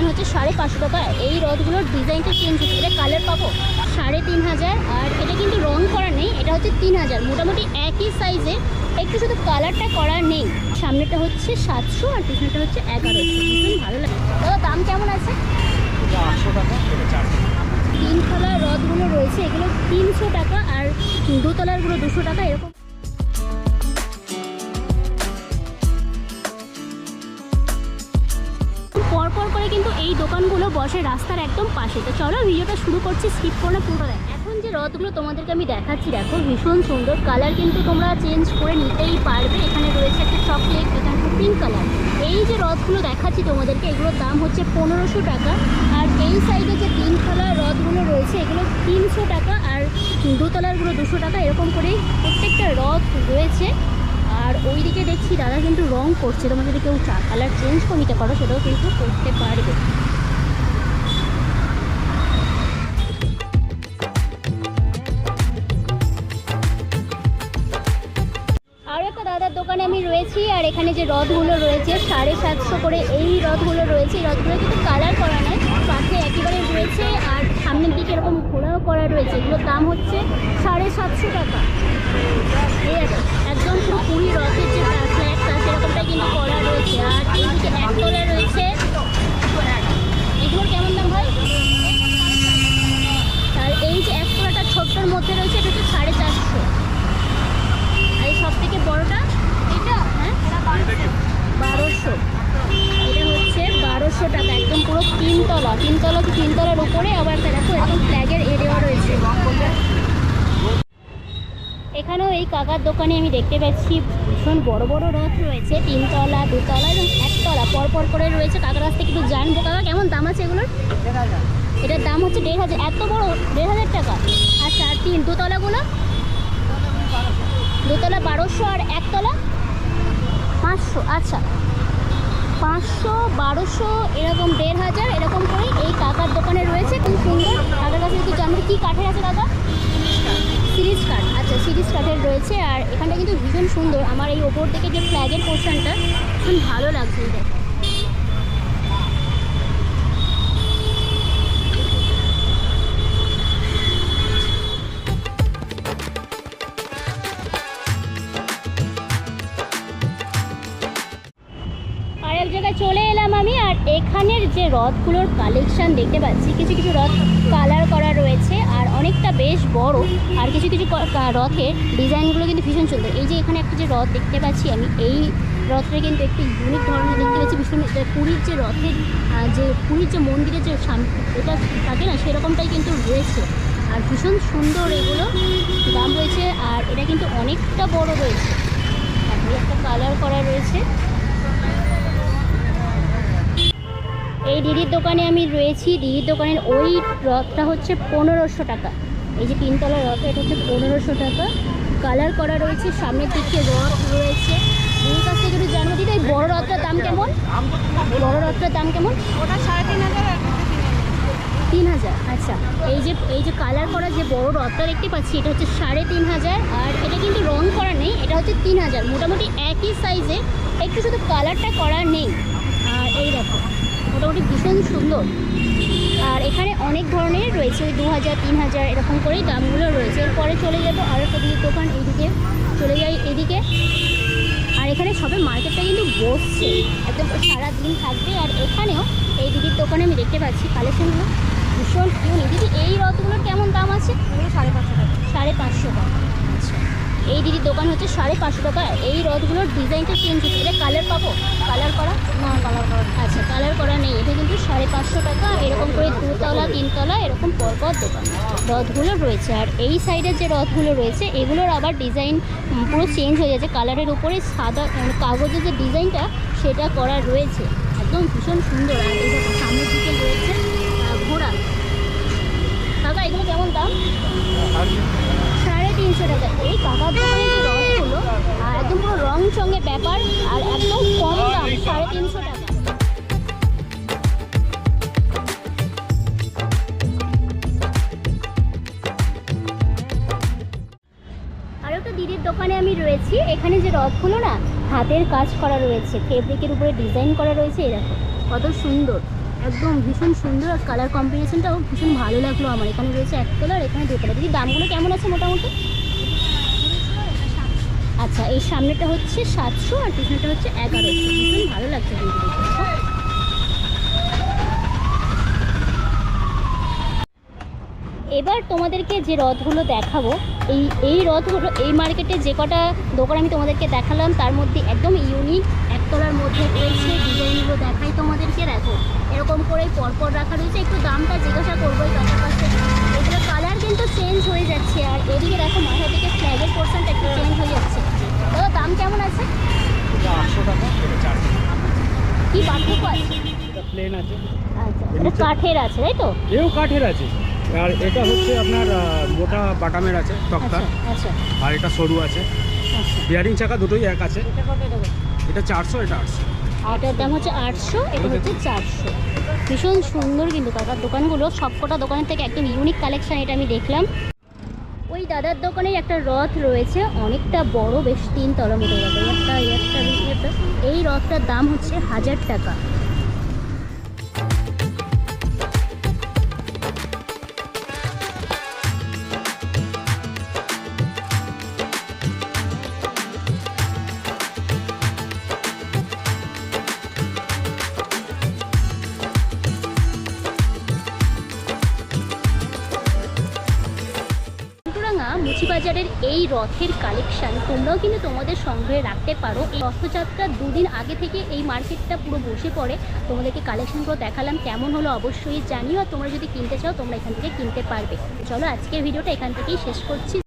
দোকান হচ্ছে সাড়ে পাঁচশো টাকা। এই রথগুলোর ডিজাইনটা চেঞ্জ হচ্ছে। এটা কালার পাবো? সাড়ে তিন হাজার। আর এটা কিন্তু রং করা নেই। এটা হচ্ছে তিন হাজার। মোটামুটি একই সাইজে একটু শুধু কালারটা করা নেই। সামনেটা হচ্ছে সাতশো আর পিছনেটা হচ্ছে এগারোশো। ভীষণ ভালো লাগে। দাদা দাম কেমন আছে? আটশো টাকা তিনতলা রথগুলো রয়েছে। এগুলো তিনশো টাকা আর দোতলারগুলো দুশো টাকা এরকম। করে কিন্তু এই দোকানগুলো বসে রাস্তার একদম পাশে। তো চলো ভিডিওটা শুরু করছি স্কিপ করে পুরো দেখ। এখন যে রথগুলো তোমাদেরকে আমি দেখাচ্ছি, দেখো ভীষণ সুন্দর কালার কিন্তু তোমরা চেঞ্জ করে নিতেই পারবে। এখানে রয়েছে একটা চকলেট এখানে পিঙ্ক কালার এই যে রথগুলো দেখাচ্ছি তোমাদেরকে, এগুলোর দাম হচ্ছে পনেরোশো টাকা। আর এই সাইডে যে তিনতলার রথগুলো রয়েছে, এগুলো তিনশো টাকা আর দোতলারগুলো দুশো টাকা, এরকম করেই প্রত্যেকটা রথ রয়েছে। আর ওইদিকে দেখছি দাদা কিন্তু রং করছে তোমরা যদি কেউ চা কালার চেঞ্জ করে নিতে পারো, সেটাও কিন্তু করতে পারবে। দোকানে আমি রয়েছি, আর এখানে যে রথগুলো রয়েছে, সাড়ে সাতশো করে এই রথগুলো রয়েছে, এই রথগুলো কিন্তু কালার করা নয় পাশে একেবারে রয়েছে আর সামনের এরকম ঘোড়াও করা রয়েছে, এগুলোর দাম হচ্ছে সাড়ে সাতশো টাকা। একদম পুরী রথের যে ফ্ল্যাটটা সেরকমটা কিন্তু করা রয়েছে। আর এইদিকে একতলা রয়েছে এগুলোর কেমন দাম হয় আর এই যে একতলাটা ছোট্টর মধ্যে রয়েছে এটা হচ্ছে সাড়ে চারশো আর এই সব থেকে বড়টা এটা হ্যাঁ বারোশো এটা হচ্ছে বারোশো টাকা একদম পুরো তিনতলা। তিনতলা কি তিনতলার উপরে? আবার একটা দেখো একদম ফ্ল্যাগের এ দেওয়া রয়েছে। এখানেও এই কাকার দোকানে আমি দেখতে পাচ্ছি ভীষণ বড় বড় রথ রয়েছে, তিনতলা, দুতলা এবং একতলা। পরপর করে রয়েছে কাকার কাছ থেকে একটু জানব। কাকা, কেমন দাম আছে এগুলোর? এটার দাম হচ্ছে দেড় হাজার, এত বড়? দেড় হাজার টাকা? আচ্ছা আর তিন, দোতলাগুলো? দোতলা বারোশো আর একতলা পাঁচশো। আচ্ছা পাঁচশো, বারোশো, এরকম দেড় হাজার, এরকম করে এই কাকার দোকানে রয়েছে। খুব সুন্দর। কাকার কাছে একটু জানব, কী কাঠের আছে দাদা সিরিজ কাঠ। আচ্ছা সিরিজ কাঠের রয়েছে। আর এখানটা কিন্তু ভীষণ সুন্দর। আমার এই ওপর থেকে যে ফ্ল্যাগের পোর্শনটা ভীষণ ভালো লাগছে এই যে রথগুলোর কালেকশন দেখতে পাচ্ছি, কিছু কিছু রথ কালার করা রয়েছে আর অনেকটা বেশ বড় আর কিছু কিছু রথের ডিজাইনগুলো কিন্তু ভীষণ সুন্দর। এই যে এখানে একটা যে রথ দেখতে পাচ্ছি আমি, এই রথটা কিন্তু একটি ইউনিক ধরনের দেখতে পাচ্ছি। ভীষণ পুরীর যে রথের যে পুরীর যে মন্দিরের যে এটা থাকে না, সেরকমটাই কিন্তু রয়েছে। আর ভীষণ সুন্দর এগুলো দাম রয়েছে আর এটা কিন্তু অনেকটা বড় রয়েছে। একটা কালার করা রয়েছে। এই দিদির দোকানে আমি রয়েছি। দিদির দোকানের ওই রথটা হচ্ছে পনেরোশো টাকা। এই যে তিনতলা রথ এটা হচ্ছে পনেরোশো টাকা। কালার করা রয়েছে সামনের দিকে রথ রয়েছে। দিদির কাছ থেকে একটু জানব দিদি এই বড় রথটার দাম কেমন? বড় রথটার দাম কেমন? ওটা সাড়ে তিন হাজার তিন হাজার। আচ্ছা। এই যে এই যে কালার করা যে বড় রথটা দেখতে পাচ্ছি এটা হচ্ছে সাড়ে তিন হাজার। আর এটা কিন্তু রং করা নেই এটা হচ্ছে তিন হাজার। মোটামুটি একই সাইজে একটু শুধু কালারটা করা নেই। আর এই দেখো মোটামুটি ভীষণ সুন্দর। আর এখানে অনেক ধরনের রয়েছে ওই দু হাজার তিন হাজার এরকম করেই দামগুলো রয়েছে। এরপরে চলে যাব আর একটা দিদির দোকান এইদিকে। চলে যাই এদিকে আর এখানে সবে মার্কেটটা কিন্তু বসছে। একদম সারা দিন থাকবে। আর এখানেও এই দিদির দোকানে আমি দেখতে পাচ্ছি কালেকশনগুলো। ভীষণ ইউনিক দিদি এই রথগুলোর কেমন দাম আছে? এগুলো সাড়ে পাঁচশো টাকা। সাড়ে পাঁচশো টাকা। আচ্ছা। এই দিদির দোকান হচ্ছে সাড়ে পাঁচশো টাকা। এই রথগুলোর ডিজাইনটা চেঞ্জ হচ্ছে। এটা কালার পাবো? কালার করা? না কালার করা আচ্ছা কালার করা নেই। এটা কিন্তু সাড়ে পাঁচশো টাকা এরকম করে দুতলা তিনতলা এরকম পরপর দোকান। রথগুলো রয়েছে। আর এই সাইডের যে রথগুলো রয়েছে এগুলোর আবার ডিজাইন পুরো চেঞ্জ হয়ে যাচ্ছে কালারের উপরে সাদা মানে কাগজের যে ডিজাইনটা সেটা করা রয়েছে। একদম ভীষণ সুন্দর। আর রয়েছি এখানে যে রথগুলো না, হাতের কাজ করা রয়েছে ফেব্রিকের উপরে ডিজাইন করা রয়েছে দেখো, কত সুন্দর, একদম ভীষণ সুন্দর, আর কালার কম্বিনেশনটাও ভীষণ ভালো লাগল আমার। এখানে রয়েছে এক কালার এখানে দু কালার দিদি দামগুলো কেমন আছে মোটামুটি? আচ্ছা এই সামনেটা হচ্ছে সাতশো, আর পিছনেটা হচ্ছে এগারোশো। ভীষণ ভালো লাগছে কিন্তু এবার তোমাদেরকে যে রথগুলো দেখাবো এই এই রথগুলো এই মার্কেটে যে কটা দোকান আমি তোমাদেরকে দেখালাম তার মধ্যে একদম ইউনিক একতলার মধ্যে রয়েছে ডিজাইনগুলো দেখাই তোমাদেরকে দেখো এরকম করে পরপর রাখা রয়েছে একটু দামটা জিজ্ঞাসা করব এই কাকার কাছে এগুলো কালার কিন্তু চেঞ্জ হয়ে যাচ্ছে আর এদিকে দেখো মাথা থেকে ফ্ল্যাগের পোর্শনটা একটু চেঞ্জ হয়ে যাচ্ছে। দাদা দাম কেমন আছে? কি পার্থক্য আছে প্লেন আছে। আচ্ছা এটা কাঠের আছে তাই তো? এও কাঠের আছে। আর এটা হচ্ছে আপনার মোটা বাটামের আছে তক্তা আচ্ছা আচ্ছা। আর এটা সরু আছে। আচ্ছা। বিয়ারিং চাকা দুটোই এক আছে। এটা চারশো এটা আটশো। এটার দাম হচ্ছে আটশো এটা হচ্ছে চারশো। ভীষণ সুন্দর কিন্তু কাকার দোকানগুলো। সবকটা দোকানের থেকে একদম ইউনিক কালেকশন এটা আমি দেখলাম। ওই দাদার দোকানে একটা রথ রয়েছে অনেকটা বড় বেশ তিন তলা মতো। একটা এই রথটার দাম হচ্ছে হাজার টাকা। মুচিবাজারের এই রথের কালেকশন তোমরাও কিন্তু তোমাদের সংগ্রহে রাখতে পারো। এই রথযাত্রা দুদিন আগে থেকে এই মার্কেটটা পুরো বসে পড়ে। তোমাদেরকে কালেকশনগুলো দেখালাম, কেমন হলো অবশ্যই জানিও। আর তোমরা যদি কিনতে চাও, তোমরা এখান থেকে কিনতে পারবে। চলো আজকের ভিডিওটা এখান থেকেই শেষ করছি।